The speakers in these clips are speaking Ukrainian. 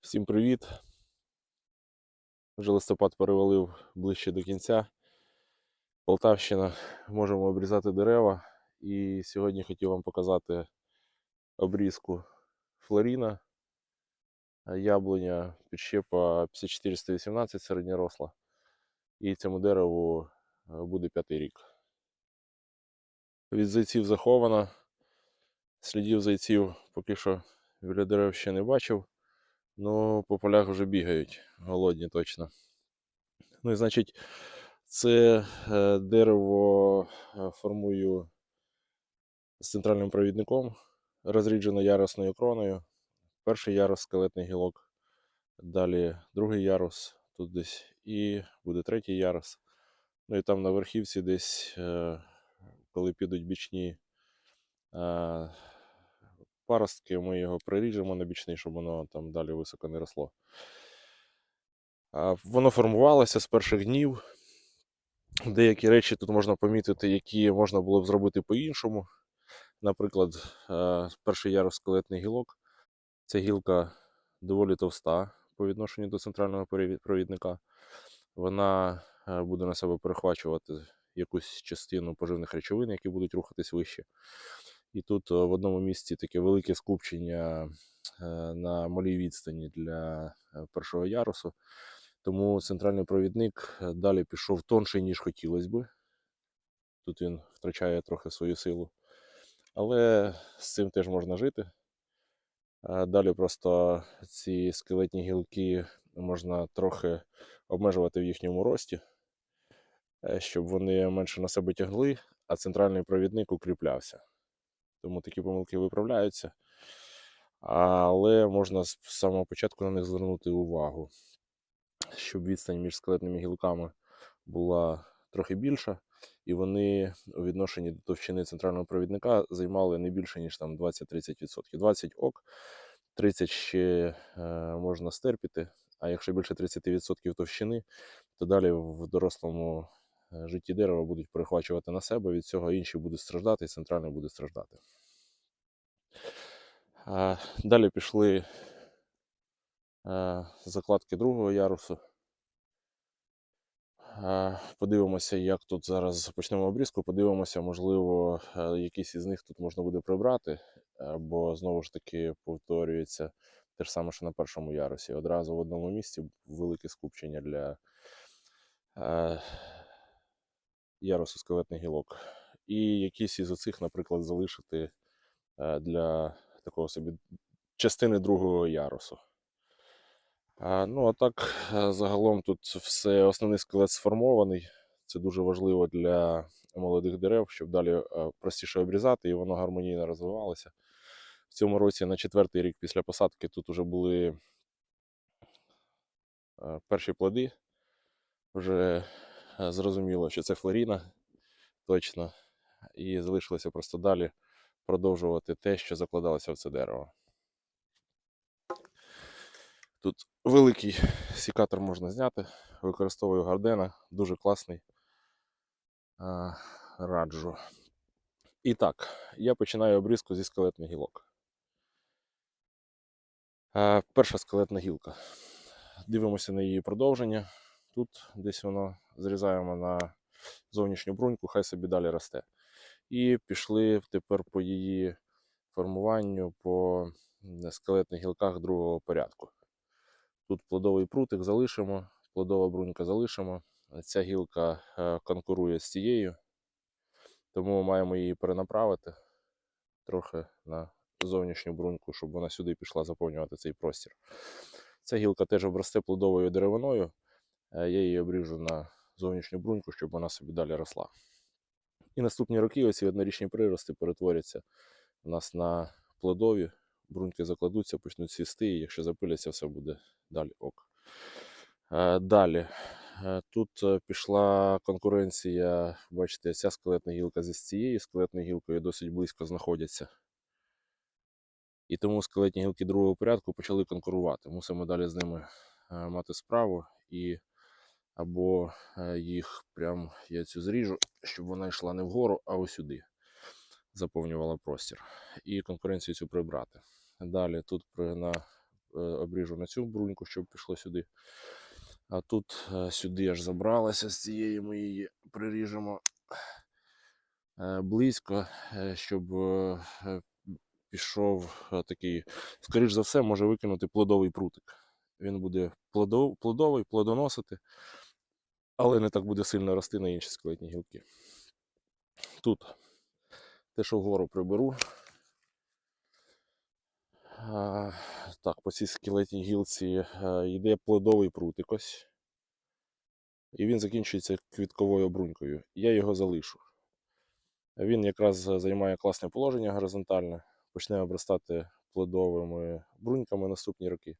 Всім привіт! Вже листопад перевалив ближче до кінця. Полтавщина, можемо обрізати дерева. І сьогодні хотів вам показати обрізку флоріна, яблуня підщепа 5418 середньоросла. І цьому дереву е, буде п'ятий рік. Від зайців заховано. Слідів зайців поки що біля дерев ще не бачив. Ну, по полях вже бігають, голодні точно. Ну і значить, це е, дерево е, формую з центральним провідником, розріджено ярусною кроною. Перший ярус скелетний гілок, далі другий ярус тут десь, і буде третій ярус. Ну і там на верхівці десь, е, коли підуть бічні паростки, ми його приріжемо на бічний, щоб воно там далі високо не росло. Воно формувалося з перших днів. Деякі речі тут можна помітити, які можна було б зробити по-іншому. Наприклад, перший ярус скелетний гілок. Ця гілка доволі товста по відношенню до центрального провідника. Вона буде на себе перехвачувати якусь частину поживних речовин, які будуть рухатись вище. І тут е, в одному місці таке велике скупчення е, на малій відстані для е, першого ярусу. Тому центральний провідник далі пішов тонший, ніж хотілося би. Тут він втрачає трохи свою силу. Але з цим теж можна жити. Далі просто ці скелетні гілки можна трохи обмежувати в їхньому рості, щоб вони менше на себе тягли, а центральний провідник укріплявся. Тому такі помилки виправляються. Але можна з самого початку на них звернути увагу, щоб відстань між скелетними гілками була трохи більша, і вони у відношенні до товщини центрального провідника займали не більше, ніж там 20-30%. 20 ок, 30 ще е, можна стерпіти, а якщо більше 30% товщини, то далі в дорослому житті дерева будуть перехвачувати на себе, від цього інші будуть страждати, і центральний буде страждати. Далі пішли е, закладки другого ярусу. Е, Подивимося, як тут зараз почнемо обрізку. Подивимося, можливо, е, якісь із них тут можна буде прибрати, е, бо знову ж таки повторюється те ж саме, що на першому ярусі. Одразу в одному місці велике скупчення для ярусу скелетних гілок. І якісь із оцих, наприклад, залишити е, для такого собі частини другого ярусу. Ну, а так, е, загалом тут все, основний скелет сформований. Це дуже важливо для молодих дерев, щоб далі е, простіше обрізати і воно гармонійно розвивалося. В цьому році, на четвертий рік після посадки, тут вже були перші плоди. Вже зрозуміло, що це флоріна точно. І залишилося просто далі продовжувати те, що закладалося в це дерево. Тут великий сікатор можна зняти. Використовую гардена, дуже класний. А, раджу. І так, я починаю обрізку зі скелетних гілок. А, перша скелетна гілка. Дивимося на її продовження. Тут десь воно зрізаємо на зовнішню бруньку, хай собі далі росте. І пішли тепер по її формуванню по скелетних гілках другого порядку. Тут плодовий прутик залишимо, плодова брунька залишимо. Ця гілка е, конкурує з цією, тому маємо її перенаправити трохи на зовнішню бруньку, щоб вона сюди пішла заповнювати цей простір. Ця гілка теж обросте плодовою деревиною. Е, Я її обріжу на зовнішню бруньку, щоб вона собі далі росла. І наступні роки оці однорічні прирости перетворяться у нас на плодові, бруньки закладуться, почнуть сісти, і якщо запиляться, все буде далі ок. Е, Далі. Е, Тут пішла конкуренція, бачите, ця скелетна гілка зі цією скелетною гілкою досить близько знаходяться. І тому скелетні гілки другого порядку почали конкурувати. Мусимо далі з ними мати справу і або е, їх прям я цю зріжу, щоб вона йшла не вгору, а сюди. Заповнювала простір. І конкуренцію цю прибрати. Далі тут на е, обріжу на цю бруньку, щоб пішло сюди. А тут е, сюди аж забралася з цієї ми її приріжемо близько, щоб пішов такий, скоріш за все, може викинути плодовий прутик. Він буде плодов, плодовий, плодоносити, але не так буде сильно рости на інші скелетні гілки. Тут те, що вгору приберу. Так, по цій скелетній гілці е, йде плодовий прутик ось. І він закінчується квітковою брунькою. Я його залишу. Він якраз займає класне положення горизонтальне, почне обростати плодовими бруньками наступні роки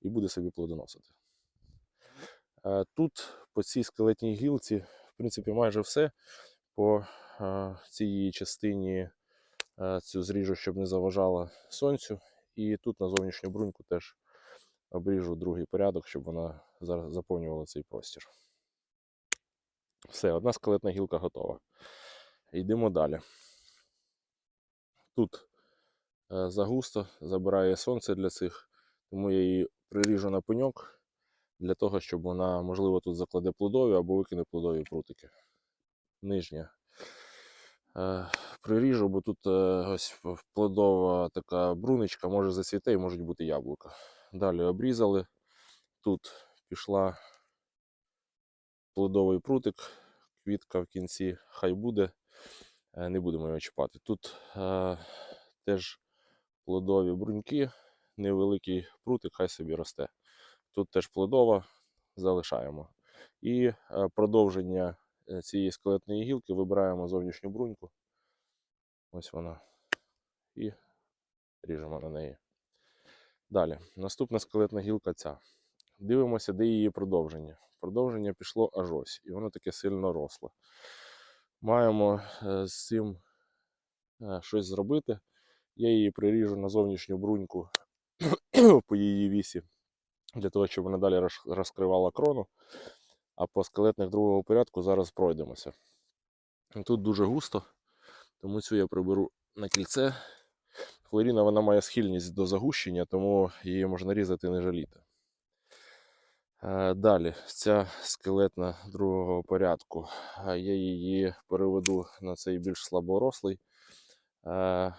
і буде собі плодоносити. Е, Тут по цій скелетній гілці, в принципі, майже все. По е, цій частині е, цю зріжу, щоб не заважала сонцю. І тут на зовнішню бруньку теж обріжу другий порядок, щоб вона заповнювала цей простір. Все, одна скелетна гілка готова. Йдемо далі. Тут загусто забирає сонце для цих, тому я її приріжу на пеньок для того, щоб вона, можливо, тут закладе плодові або викине плодові прутики. Нижня. Е, приріжу, бо тут е, ось плодова така бруничка, може зацвіте і можуть бути яблука. Далі обрізали. Тут пішла плодовий прутик, квітка в кінці, хай буде. Е, Не будемо його чіпати. Тут е, теж плодові бруньки, невеликий прутик, хай собі росте. Тут теж плодова, залишаємо. І е, продовження е, цієї скелетної гілки вибираємо зовнішню бруньку. Ось вона. І ріжемо на неї. Далі. Наступна скелетна гілка ця. Дивимося, де її продовження. Продовження пішло аж ось, і воно таке сильно росло. Маємо е, з цим щось зробити. Я її приріжу на зовнішню бруньку по її вісі, для того, щоб вона далі розкривала крону. А по скелетних другого порядку зараз пройдемося. Тут дуже густо, тому цю я приберу на кільце. Флоріна вона має схильність до загущення, тому її можна різати не жаліти. Е, Далі, ця скелетна другого порядку. е, Я її переведу на цей більш слаборослий е,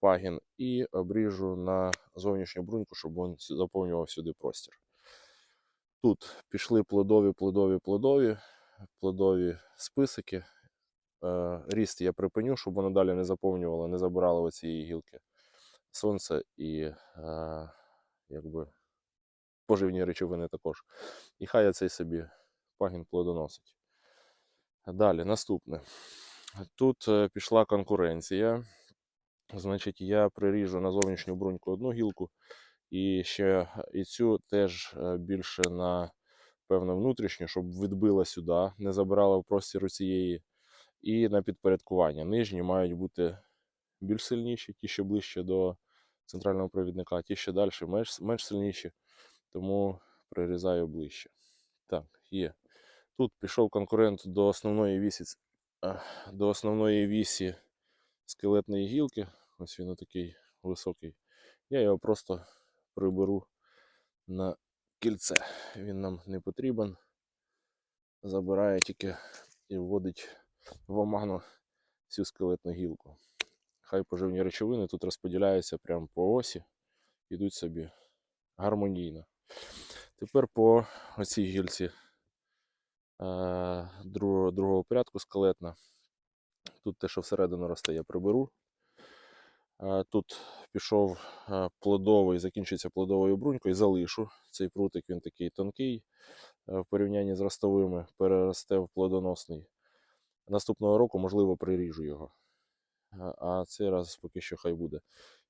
пагін і обріжу на зовнішню бруньку, щоб він заповнював сюди простір. Тут пішли плодові, плодові, плодові, плодові списики. Е, Ріст я припиню, щоб воно далі не заповнювало, не забирало оцієї гілки сонце і е, якби поживні речовини також. І хай я цей собі пагін плодоносить. Далі, наступне. Тут е, пішла конкуренція. Значить, я приріжу на зовнішню бруньку одну гілку, і ще і цю теж е, більше на певно внутрішню, щоб відбила сюди, не забирала в простіру цієї. І на підпорядкування. Нижні мають бути більш сильніші, ті, що ближче до центрального провідника, ті, що далі менш, менш сильніші, тому прирізаю ближче. Так, є. Тут пішов конкурент до основної вісі, до основної вісі скелетної гілки. Ось він такий високий. Я його просто приберу на кільце. Він нам не потрібен. Забирає тільки і вводить в оману всю скелетну гілку. Хай поживні речовини тут розподіляються прямо по осі, йдуть собі гармонійно. Тепер по оцій гільці е, другого, другого порядку скелетна. Тут те, що всередину росте, я приберу. Е, Тут пішов е, плодовий, закінчиться плодовою брунькою, залишу. Цей прутик він такий тонкий е, в порівнянні з ростовими, переросте в плодоносний. Наступного року, можливо, приріжу його. А- цей раз поки що хай буде.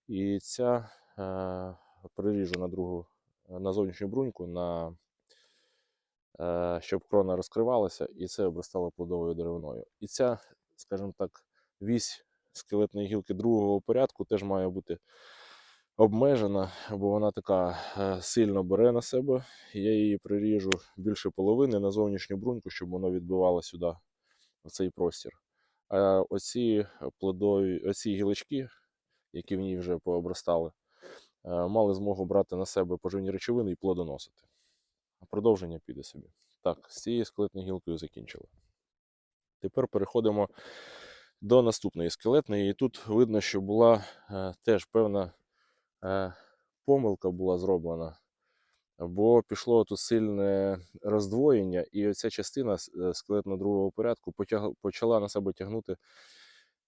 І ця приріжу на другу, на зовнішню бруньку, на, щоб крона розкривалася, і це обростало плодовою деревиною. І ця, скажімо так, вісь скелетної гілки другого порядку теж має бути обмежена, бо вона така е, сильно бере на себе. Я її приріжу більше половини на зовнішню бруньку, щоб воно відбивало сюди, в цей простір. А оці плодові, оці гілочки, які в ній вже пообростали, мали змогу брати на себе поживні речовини і плодоносити. А продовження піде собі. Так, з цією скелетною гілкою закінчили. Тепер переходимо до наступної скелетної. І тут видно, що була е, теж певна е, помилка була зроблена, бо пішло тут сильне роздвоєння, і оця частина е, скелетно другого порядку потяг- почала на себе тягнути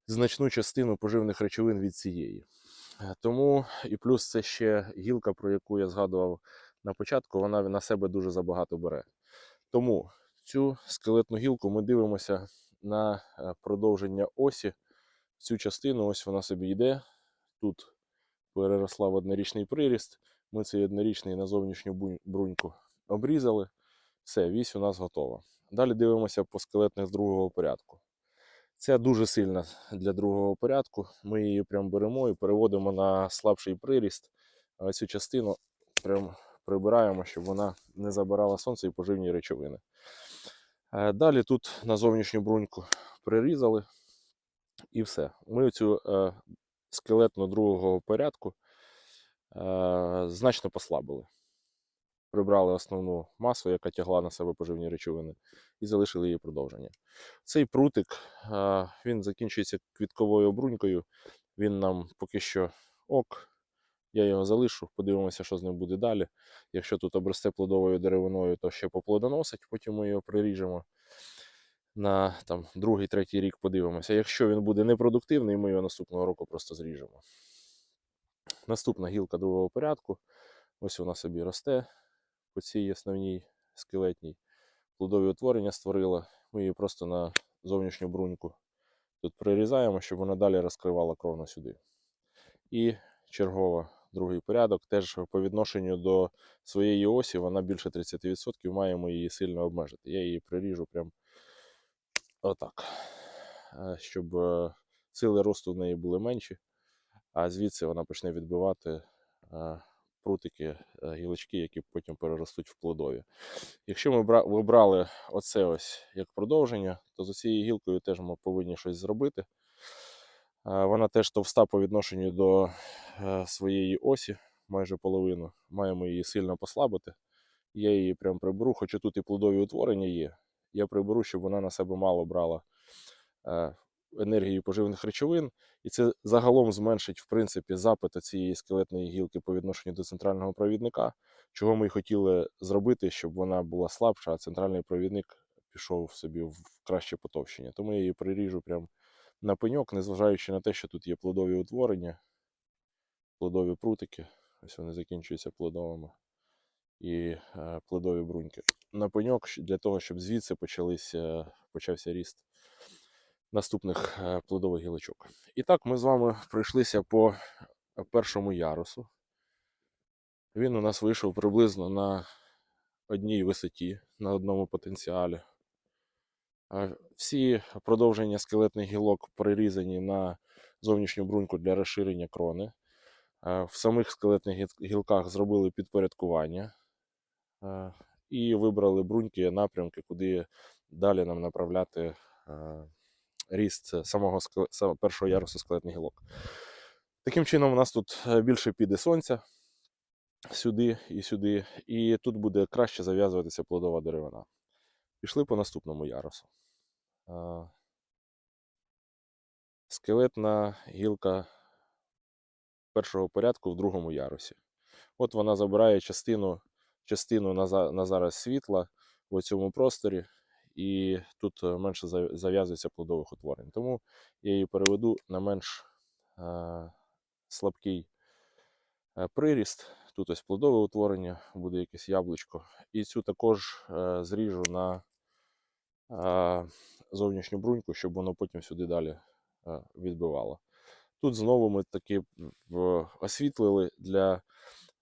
значну частину поживних речовин від цієї. Е, Тому і плюс це ще гілка, про яку я згадував на початку, вона на себе дуже забагато бере. Тому цю скелетну гілку ми дивимося на е, продовження осі. Цю частину ось вона собі йде. Тут переросла в однорічний приріст. Ми цей однорічний на зовнішню бруньку обрізали. Все, вісь у нас готова. Далі дивимося по скелетних з другого порядку. Ця дуже сильна для другого порядку. Ми її прям беремо і переводимо на слабший приріст. А цю частину прям прибираємо, щоб вона не забирала сонце і поживні речовини. Е, Далі тут на зовнішню бруньку прирізали і все. Ми цю е, скелетну другого порядку е, значно послабили. Прибрали основну масу, яка тягла на себе поживні речовини, і залишили її продовження. Цей прутик він закінчується квітковою брунькою. Він нам поки що ок. Я його залишу, подивимося, що з ним буде далі. Якщо тут обросте плодовою деревиною, то ще поплодоносить, потім ми його приріжемо на там, другий, третій рік подивимося. Якщо він буде непродуктивний, ми його наступного року просто зріжемо. Наступна гілка другого порядку. Ось вона собі росте по цій основній скелетній. Плодові утворення створила. Ми її просто на зовнішню бруньку тут прирізаємо, щоб вона далі розкривала кровно сюди. І чергова другий порядок. Теж по відношенню до своєї осі вона більше 30%, маємо її сильно обмежити. Я її приріжу прям отак, Е, щоб е, сили росту в неї були менші, а звідси вона почне відбивати е, прутики, гілочки, які потім переростуть в плодові. Якщо ми вибрали оце ось як продовження, то з цією гілкою теж ми повинні щось зробити. Вона теж товста по відношенню до е, своєї осі, майже половину. Маємо її сильно послабити. Я її прям приберу, хоча тут і плодові утворення є. Я приберу, щоб вона на себе мало брала е, енергії поживних речовин, і це загалом зменшить в принципі запит цієї скелетної гілки по відношенню до центрального провідника, чого ми й хотіли зробити, щоб вона була слабша, а центральний провідник пішов собі в краще потовщення. Тому я її приріжу прям на пеньок, незважаючи на те, що тут є плодові утворення, плодові прутики. Ось вони закінчуються плодовими і е, плодові бруньки. На пеньок для того, щоб звідси почалися, почався ріст наступних е, плодових гілочок. І так, ми з вами пройшлися по першому ярусу. Він у нас вийшов приблизно на одній висоті, на одному потенціалі. Всі продовження скелетних гілок прирізані на зовнішню бруньку для розширення крони. В самих скелетних гілках зробили підпорядкування і вибрали бруньки, напрямки, куди далі нам направляти ріст самого першого ярусу скелетних гілок. Таким чином, у нас тут е, більше піде сонця сюди і сюди, і тут буде краще зав'язуватися плодова деревина. Пішли по наступному ярусу. Скелетна гілка першого порядку в другому ярусі. От вона забирає частину, частину на, на зараз світла в цьому просторі, і тут е, менше зав'язується плодових утворень. Тому я її переведу на менш е, слабкий е, приріст. Тут ось плодове утворення, буде якесь яблучко. І цю також е, зріжу на е, зовнішню бруньку, щоб воно потім сюди далі е, відбивало. Тут знову ми таки освітлили для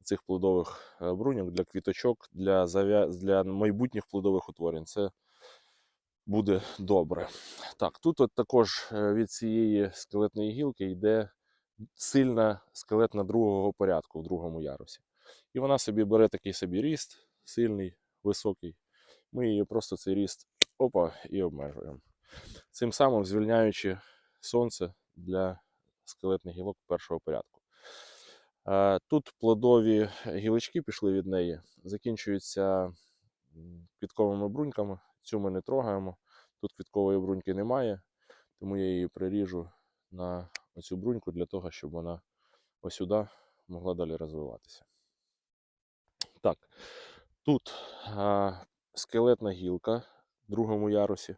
цих плодових е, бруньок, для квіточок, для, для майбутніх плодових утворень. Це буде добре. Так, тут от також е, від цієї скелетної гілки йде сильна скелетна другого порядку в другому ярусі. І вона собі бере такий собі ріст, сильний, високий. Ми її просто цей ріст опа і обмежуємо. Цим самим звільняючи сонце для скелетних гілок першого порядку. Е, Тут плодові гілочки пішли від неї, закінчуються квітковими бруньками. Цю ми не трогаємо. Тут квіткової бруньки немає, тому я її приріжу на оцю бруньку для того, щоб вона ось сюди могла далі розвиватися. Так, тут а, скелетна гілка другому ярусі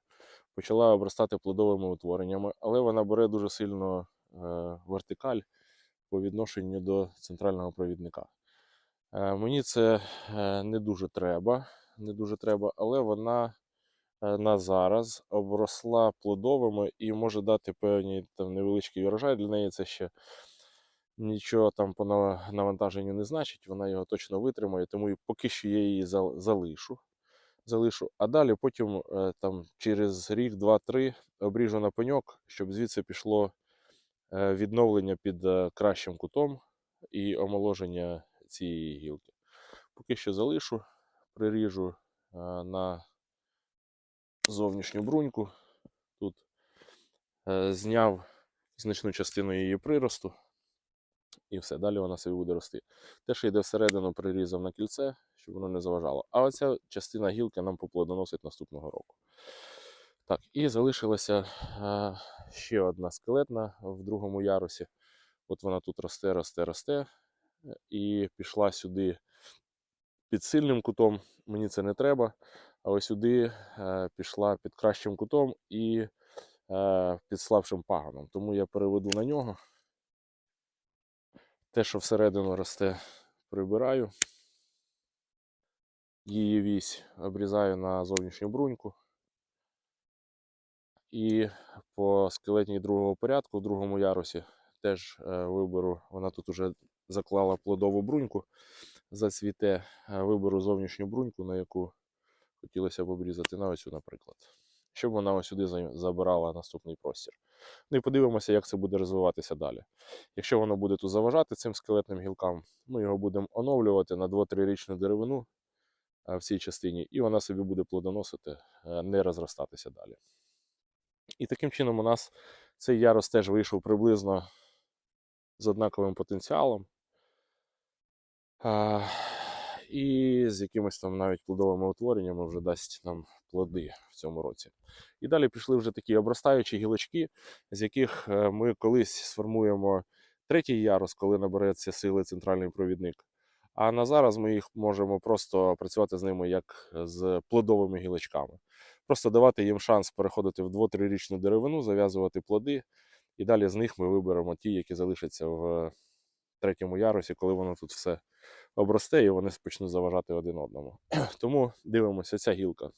почала обростати плодовими утвореннями, але вона бере дуже сильно е, вертикаль по відношенню до центрального провідника. Е, мені це е, не дуже треба, не дуже треба, але вона на зараз обросла плодовими і може дати певні там невеличкий врожай. Для неї це ще нічого там по навантаженню не значить, вона його точно витримає, тому і поки що я її залишу. Залишу. А далі потім е, там, через рік, два-три обріжу на пеньок, щоб звідси пішло е, відновлення під е, кращим кутом і омоложення цієї гілки. Поки що залишу, приріжу на зовнішню бруньку. Тут зняв значну частину її приросту. І все, далі вона собі буде рости. Те, що йде всередину, прирізав на кільце, щоб воно не заважало. А оця частина гілки нам поплодоносить наступного року. Так, і залишилася е, ще одна скелетна в другому ярусі. От вона тут росте, росте, росте. І пішла сюди під сильним кутом. Мені це не треба. А ось сюди е, пішла під кращим кутом і е, під слабшим паганом. Тому я переведу на нього. Те, що всередину росте, прибираю. Її вісь обрізаю на зовнішню бруньку. І по скелетній другого порядку, в другому ярусі, теж е, виберу, вона тут уже заклала плодову бруньку, зацвіте, е, виберу зовнішню бруньку, на яку хотілося б обрізати на оцю, наприклад. Щоб вона ось сюди забирала наступний простір. Ну і подивимося, як це буде розвиватися далі. Якщо воно буде тут заважати цим скелетним гілкам, ми його будемо оновлювати на 2-3 річну деревину в цій частині, і вона собі буде плодоносити, е, не розростатися далі. І таким чином у нас цей ярус теж вийшов приблизно з однаковим потенціалом. А, і з якимось там навіть плодовими утвореннями вже дасть нам плоди в цьому році. І далі пішли вже такі обростаючі гілочки, з яких е, ми колись сформуємо третій ярус, коли набереться сили центральний провідник. А на зараз ми їх можемо просто працювати з ними як з плодовими гілочками. Просто давати їм шанс переходити в 2-3 річну деревину, зав'язувати плоди, і далі з них ми виберемо ті, які залишаться в третьому ярусі, коли воно тут все обросте і вони почнуть заважати один одному. Тому дивимося, ця гілка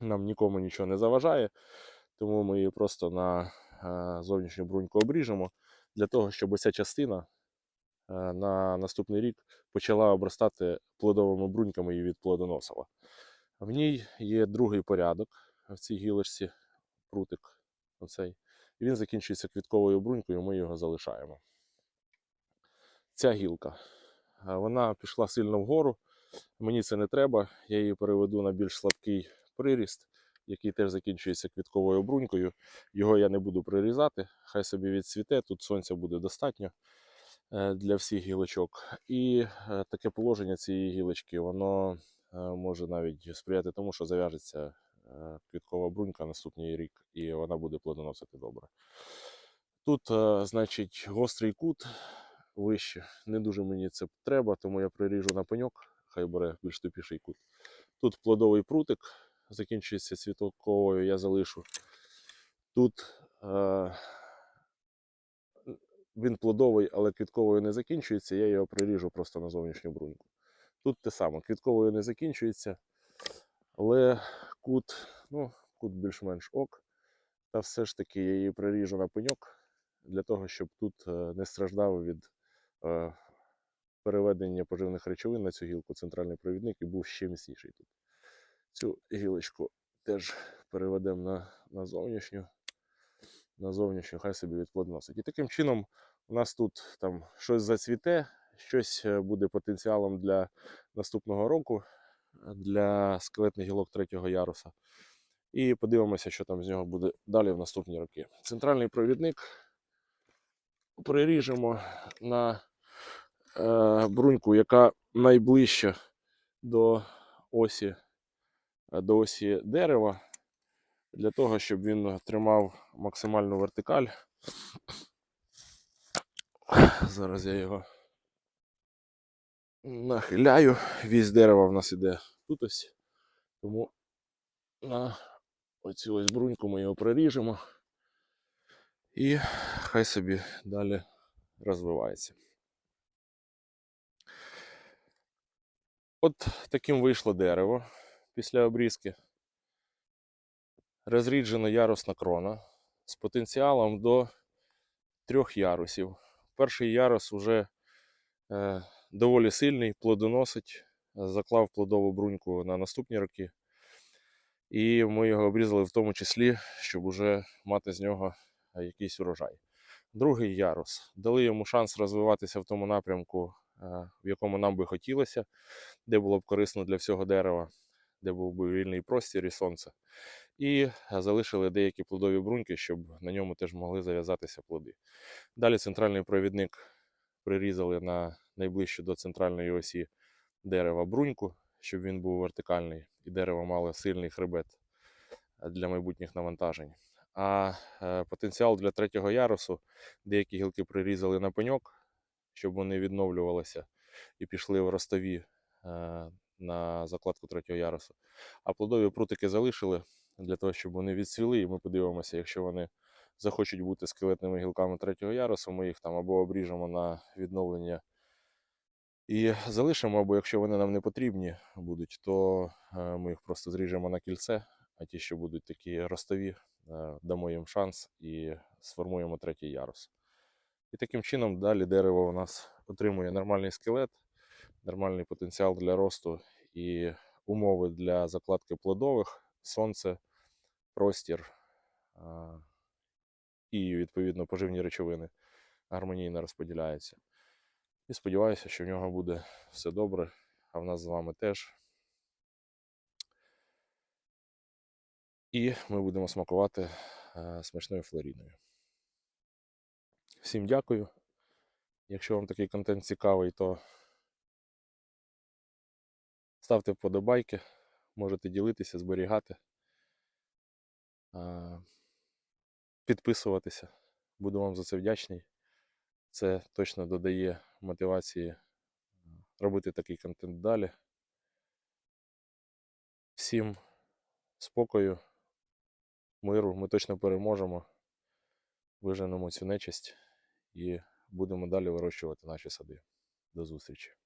нам нікому нічого не заважає, тому ми її просто на е, зовнішню бруньку обріжемо для того, щоб ця частина на наступний рік почала обростати плодовими бруньками і від плодоносила. В ній є другий порядок в цій гілочці, прутик. Оцей. І він закінчується квітковою брунькою, ми його залишаємо. Ця гілка. Вона пішла сильно вгору. Мені це не треба. Я її переведу на більш слабкий приріст, який теж закінчується квітковою брунькою. Його я не буду прирізати, хай собі відцвіте. Тут сонця буде достатньо е, для всіх гілочок. І е, таке положення цієї гілочки, воно е, може навіть сприяти тому, що зав'яжеться е, квіткова брунька наступний рік, і вона буде плодоносити добре. Тут, е, значить, гострий кут вище. Не дуже мені це треба, тому я приріжу на пеньок, хай бере більш тупіший кут. Тут плодовий прутик, закінчується цвітковою, я залишу. Тут е, він плодовий, але квітковою не закінчується, я його приріжу просто на зовнішню бруньку. Тут те саме, квітковою не закінчується, але кут, ну, кут більш-менш ок. Та все ж таки я її приріжу на пеньок для того, щоб тут е, не страждав від е, переведення поживних речовин на цю гілку центральний провідник і був ще міцніший тут. Цю гілочку теж переведемо на, на зовнішню. На зовнішню, хай собі відплодоносить. І таким чином у нас тут там щось зацвіте, щось е, буде потенціалом для наступного року, е, для скелетних гілок третього яруса. І подивимося, що там з нього буде далі в наступні роки. Центральний провідник приріжемо на е, бруньку, яка найближча до осі, е, до осі дерева, для того, щоб він тримав максимальну вертикаль. Зараз я його нахиляю. Вісь дерева в нас іде тут ось. Тому на оцю ось бруньку ми його проріжемо. І хай собі далі розвивається. От таким вийшло дерево після обрізки. Розріджена ярусна крона з потенціалом до трьох ярусів. Перший ярус вже е, доволі сильний, плодоносить, заклав плодову бруньку на наступні роки. І ми його обрізали в тому числі, щоб уже мати з нього е, якийсь урожай. Другий ярус. Дали йому шанс розвиватися в тому напрямку, е, в якому нам би хотілося, де було б корисно для всього дерева, де був би вільний простір і сонце. І залишили деякі плодові бруньки, щоб на ньому теж могли зав'язатися плоди. Далі центральний провідник прирізали на найближчу до центральної осі дерева бруньку, щоб він був вертикальний, і дерево мало сильний хребет е, для майбутніх навантажень. А е, потенціал для третього ярусу деякі гілки прирізали на пеньок, щоб вони відновлювалися і пішли в ростові е, на закладку третього ярусу. А плодові прутики залишили для того, щоб вони відсвіли, і ми подивимося, якщо вони захочуть бути скелетними гілками третього ярусу, ми їх там або обріжемо на відновлення і залишимо, або якщо вони нам не потрібні будуть, то е, ми їх просто зріжемо на кільце, а ті, що будуть такі ростові, е, дамо їм шанс і сформуємо третій ярус. І таким чином далі дерево у нас отримує нормальний скелет, нормальний потенціал для росту і умови для закладки плодових, сонце, простір і, відповідно, поживні речовини гармонійно розподіляються. І сподіваюся, що в нього буде все добре, а в нас з вами теж. І ми будемо смакувати е, смачною флоріною. Всім дякую. Якщо вам такий контент цікавий, то ставте вподобайки, можете ділитися, зберігати, підписуватися. Буду вам за це вдячний. Це точно додає мотивації робити такий контент далі. Всім спокою, миру, ми точно переможемо, виженемо цю нечисть і будемо далі вирощувати наші сади. До зустрічі!